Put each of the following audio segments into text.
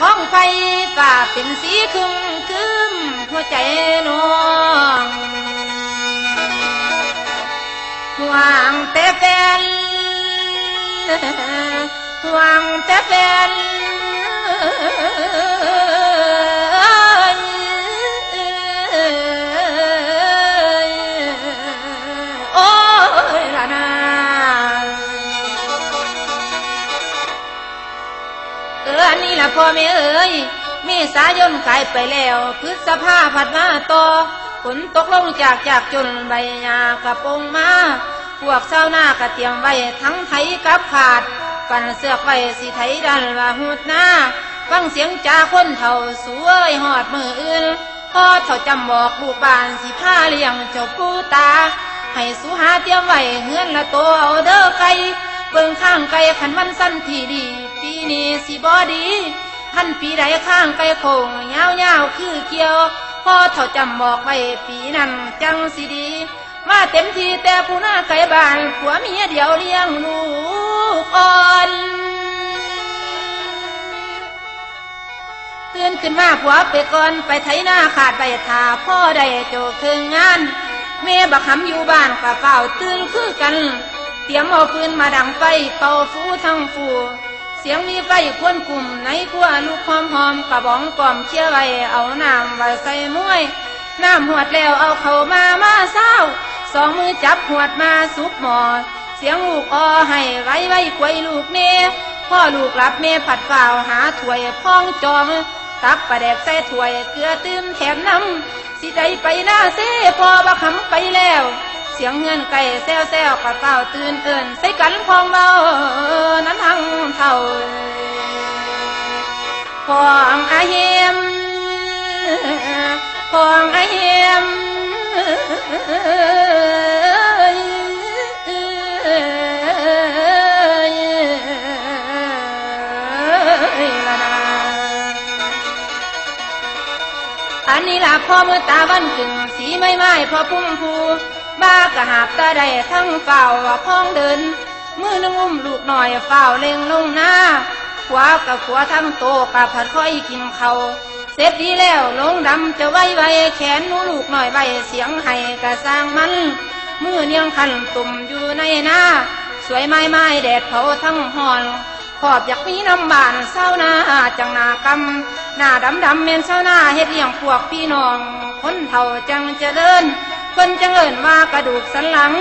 มาหอดของไฟกาเป็นสีคึมคึมหัวใจน้องหวังแต่แฟนหวังแต่แฟน เอออันนี้ละพ่อแม่เอ๋ยเมษายนขายไปแล้วพฤษภาผัดมาต่อฝนตกลงจากจากจนใบหญ้ากระโปงมา พวกเศร้าหน้ากระเตรียมไว้ทั้งไถกับขาด กันเสือกไว้สีไถดันว่าหูดหน้าฟังเสียงจ่าคนเท่าสวยหอดมืออื่นพ่อเท่าจำบอกลูกบ้านสิผ้าเลี้ยงเจ้าปูตา ให้สุหาเตรียมไว้เฮือนละโตเอาเด้อไก่ เบิ่งข้างไก่ขันมันสั้นที่ดี ปีนี้สิบอดีท่านปีใดข้างไก่โคงยาวยาวคือเกี่ยวพ่อเท่าจำบอกไว้ปีนั้นจังสิดี มาเต็มทีแต่ผู้หน้าไก่บ้านผัวเมียเดียวเลี้ยงลูกอ่อนตื่นขึ้นมาผัวไปก่อนไปไถนาขาดใบทาพ่อได้โจเคืองงานแม่บักหำอยู่บ้านกับเฝ้าตื่นคือกัน ตรียมเอาปืนมาดังไฟเป่าฟูทั้งฟู เสียงมีไฟควนกลุ่มในครัวลูกหอมหอมกระบองกล่อมเชี่ยไว้เอาน้ำไว้ใส่มวยน้ำหวดแล้วเอาเข้ามามาเศร้า สองมือจับหวดมาซุปหมอ เสียงลูกออให้ไว้ไว้ควยลูกเนพ่อลูกรับเม่ผัดฝ่าวหาถ้วยพ้องจอง ตักปลาแดกใส่ถ้วยเกลือตื้มแถมน้ำสิได้ไปหน้าเซพอบักหำไปแล้ว สียงเงินไก่แซวแซวกระเต้าตื่นเอินใส่กันพองเบานั้นทั้งเท่าพองอาเฮียมพองอาเฮียมอันนี้ล่ะพ่อมือตาวันกึ่งสีไม่ไม้พอพุ่มพู บ้ากะหาบตาได้ทั้งเฝ้าว่าพ้องเดิน มือนึงอุ้มลูกหน่อยเฝ้าเล็งลงหน้าขวากับขวาทั้งโตกับผัดค่อยกินเขาเสร็จดีแล้วลงดำจะไว้ไว้แขนนูลูกหน่อยไว้เสียงให้กะสร้างมันมือเนียงคันตุ่มอยู่ในหน้า สวยไม้ไม้แดดเผาทั้งหอนขอบอยากมีน้ำบานเศร้าหน้าจังหนากำหน้าดำดำเมนเศร้าหน้าเฮ็ดเลี้ยงพวกพี่น้อง คนเฒ่าจังเจริญ คนจังเอิญว่ากระดูกสันหลัง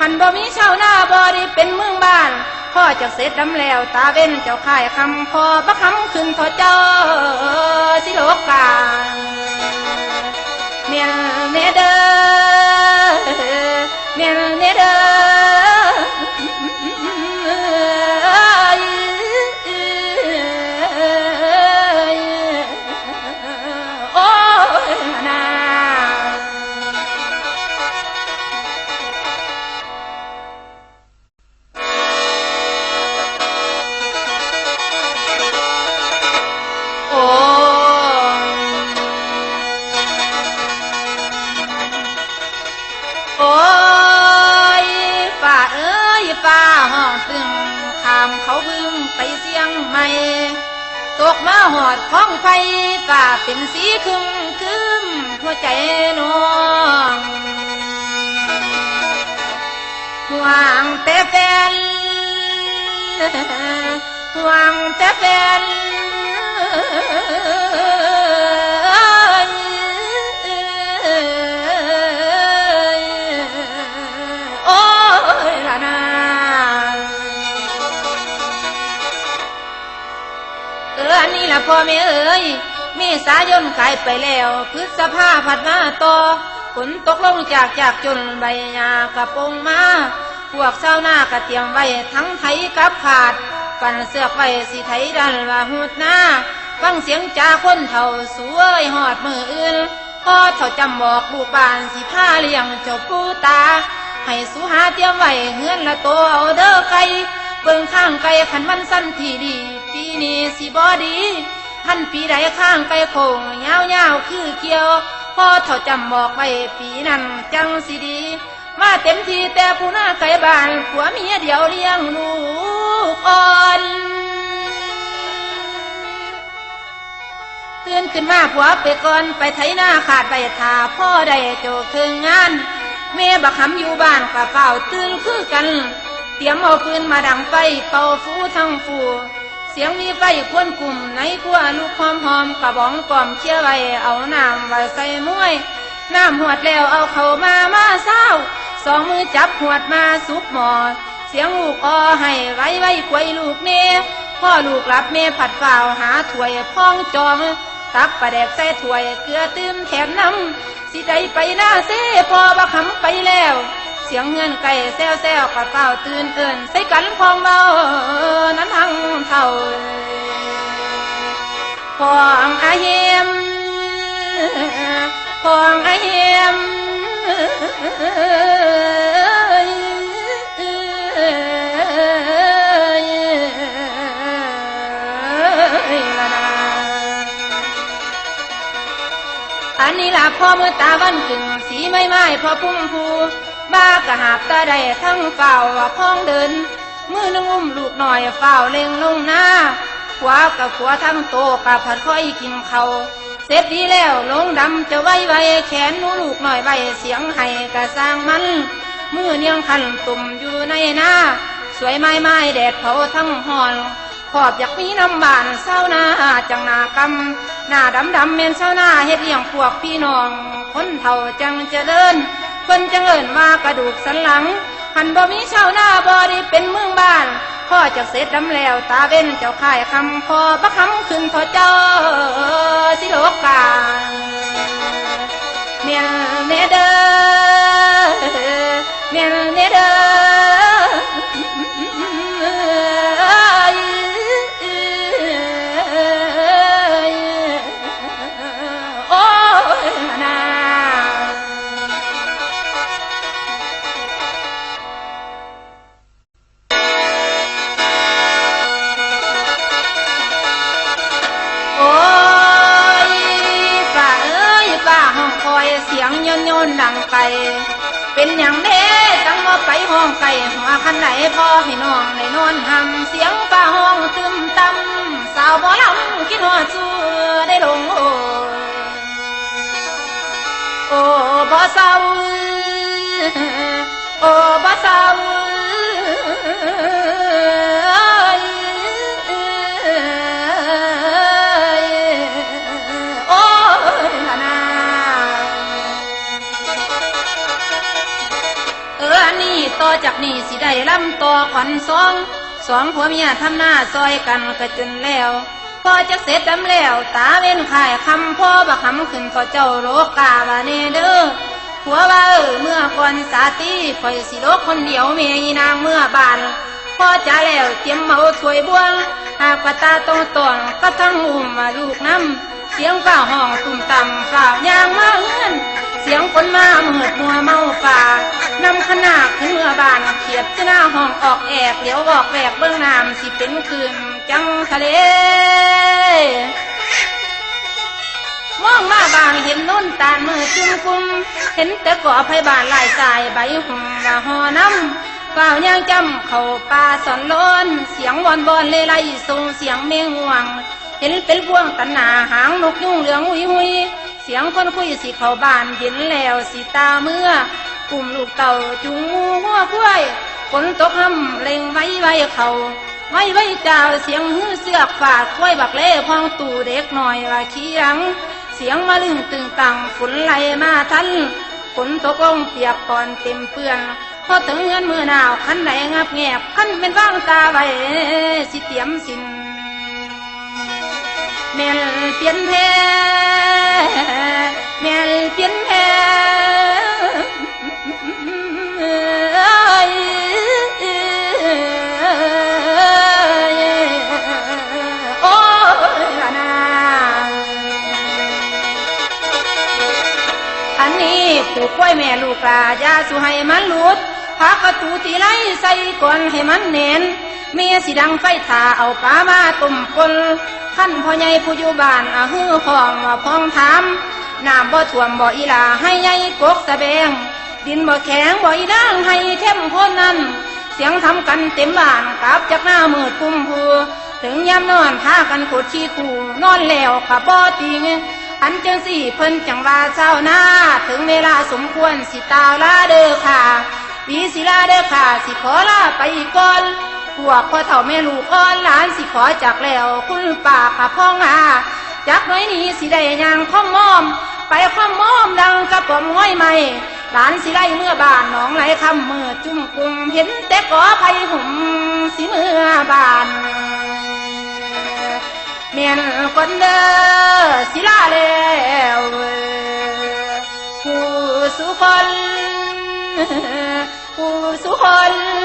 หันบ่มีชาวนาบ่ได้เป็นเมืองบ้านพ่อจะเสร็จดำแล้ว ตาเว้นเจ้าข่ายคำพอประคำขึ้นทอเจ้าสิโลกาเมียนเนเดอเมียนเนเดอ หอดของไฟกาเป็นสีคึมคึมหัวใจน้องหวังแต่แฟนหวังแต่แฟน เอออันนี้ละพ่อแม่เอ๋ยเมษายนขายไปแล้วพฤษภาผัดมาต่อฝนตกลงจากจากจนใบหญ้ากระโปงมาพวกเศร้าหน้ากระเตียมไว้ทั้งไถกับขาดกันเสือกไว้สิไถดันว่าหูดหน้าฟังเสียงจ่าคนเท่าสวยหอดมืออื่นพ่อเท่าจำบอกลูกบานสิผ้าเลี้ยงเจ้าปูตา ให้สุหาเตรียมไว้เฮือนละโตเอาเด้อไก่ เบิ่งข้างไก่ขันมันสั้นที่ดี ปีนี้สิบอดีท่านปีใดข้างไก่โคงยาวยาวคือเกี่ยวพ่อเท่าจำบอกไว้ปีนั้นจังสิดี มาเต็มทีแต่ผู้หน้าไก่บ้านผัวเมียเดียวเลี้ยงลูกอ่อนตื่นขึ้นมาผัวไปก่อนไปไถหน้าขาดใบทาพ่อได้โจคืองงานแม่บักหำอยู่บ้านกะเฝ้าตื่นคือกัน เตรียมเอาปืนมาดังไฟเป่าฟูทั้งฟู เสียงมีไฟควนกลุ่มในขั้วลูกหอมหอมกระบองกล่อมเชี่ยไว้เอาน้ำไว้ใส่มวยน้ำหวดแล้วเอาเข้ามามาเศร้าสองมือจับหวดมาสุกหมอ เสียงลูกออให้ไว้ไว้ควยลูกเน่พ่อลูกรับเม่ผัดฝ่าวหาถ้วยพ้องจอง ตักปลาแดกใส่ถ้วยเกลือตื้มแถมน้ำสิได้ไปหน้าเซ่พอบักหำไปแล้ว เสียงเงินไก่แซวแซวกระเป๋าตื่นเอินใส่กันพองเบานั้นทั้งเท่าพองอาเฮมพองอาเฮียมละอันนี้ล่ะพ่อเมื่อตาวันกึ่งสีไม่ไม้พอพุ่มพู บ้ากะหาบตาได้ทั้งเฝ้าว่าพ้องเดินมือนึงอุ้มลูกหน่อยเฝ้าเล็งลงหน้าขวากับขวาทั้งโตกับผัดค่อยกินเขาเสร็จดีแล้วลงดำจะไว้ไว้แขนนูลูกหน่อยใบเสียงให้กะสร้างมัน มือเนียงคันตุ่มอยู่ในหน้า สวยไม้ไม้แดดเผาทั้งหอนขอบอยากมีน้ำบานเศร้าหน้าจังนากำหน้าดำดำเมนเศร้าหน้าเฮ็ดเลี้ยงพวกพี่น้อง คนเฒ่าจังเจริญ เพิ่นจังเอิญว่ากระดูกสันหลังหันบ่มีชาวนาบ่ได้เป็นเมืองบ้านพ่อจะเสร็จดำแล้ว ตาเว้นเจ้าข่ายคำพอบักคำขึ้นทอเจ้าสิโลกาเมียนเนเดอเมียนเนเดอ เป็นอย่างเด้จังมาไปห้องไก่หัวคันไหนพอให้น้องในนอนหำเสียงป้าห้องตึมตำสาวบ่ลำคิดหัวจูได้ลงโอ้โอ้บ่เศร้าโอ้บ่ จากนี้สิได้ลำต่อขวัญสองสองผัวเมียทำหน้าซอยกันก็จนแล้วพอจะเสร็จดำแล้ว ตาเว้นขายคำพ่อบักคำขึ้นต่อเจ้าโลกาวาเนเด้อผัวว่าเออเมื่อก่อนสาตีคอยสิโลกคนเดียวเมียอีนางเมื่อบานพอจะแล้วเตรียมเมาถวยบวงหากว่าตาตรงตองก็ทั้งอุ้มมาลูกน้ำเสียงฝ้าห้องตุ่มต่ำฝ่าวยางมาเฮือนเสียงคนมาเมือดมัวเมาป่า เมื่อบานเขียดจะหน้าห้องออกแอกเหลียวออกแวกเบื้องน้ำสิเป็นคืนจังทะเลมองมาบางเห็นนุ่นตาลมือจุ่มกุม เห็นแต่ก่อไผ่บานลายสายใบหุ่มว่าหอน้ำเปล่าวย่างจำเขาป่าสอนล้น เสียงวอนบอนเลไลส่งเสียงเมงห่วง เห็นเป็นพวงตันหนาหางนกยุ่งเหลืองหุยหุยเสียงคนคุยสิเขาบานเห็นแล้วสิตาเมื่อ กลุ่มลูกเต่าจุงงูหัวกล้วยฝนตกห้ำเล็งไว้ไว้เขาไว้ไว้เจ้าเสียงฮื้อเสือกฝาดกล้วยบักเล่พองตู่เด็กหน่อยว่าขี้หลัง เสียงมาลึงตึงตังฝนไหลมาทันฝนตกลงเปียกก่อนเต็มเปื้อนพอถึงเงินมือหนาวคันไหนงับแงบคันเป็นว่างตาไว้สิเตียมสินแม่นเปลี่ยนแพ้แม่นเปลี่ยนแพ้ กล้วยแม่ลูกกายาสุให้มันหลุดพักประตูตีไล่ใส่ก่อนให้มันเน้นเมียสิดังไฟถาเอาปลามาตุ่มกลขั้นพ่อใหญ่ผู้อยู่บ้านอาฮือห้องว่าพองถามน้ำบ่ท่วมบ่อีลาให้ใหญ่กกสะแบง ดินบ่แข็งบ่อีด่างให้เข้มข้นนั้น เสียงทำกันเต็มบ้านกลับจากหน้ามืดกุมพูถึงยามนอนพากันขดขี้ขู่นอนแล้วขับบ่ติง อันจังสี่เพิ่นจังว่าเช้าหน้า ถึงเวลาสมควรสิตาวลาเด้อค่ะปีสิลาเด้อค่ะ สิขอลาไปก่อนพวกพ่อเฒ่าแม่ลูกอ่อนหลานสิขอจากแล้ว คุณป่าค่ะพ่องอาจากน้อยนี้สิได้ยางข้อมมอม ไปข้อมมอมดังกระป๋อมง้อยไม่หลานสิไล่เมื่อบานหนองไหลคำเมื่อจุ่มกุมเห็นแต่กอไผ่หุ่มสิเมื่อบาน เมียนคนเด้อสิลาแล้วผู้สุคนผู้สุคน